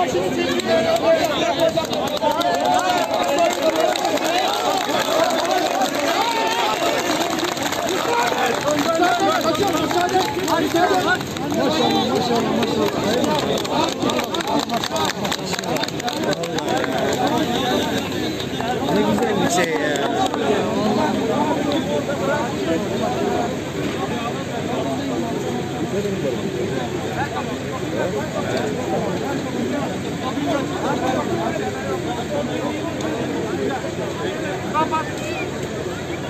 Ne güzel bir şey ya.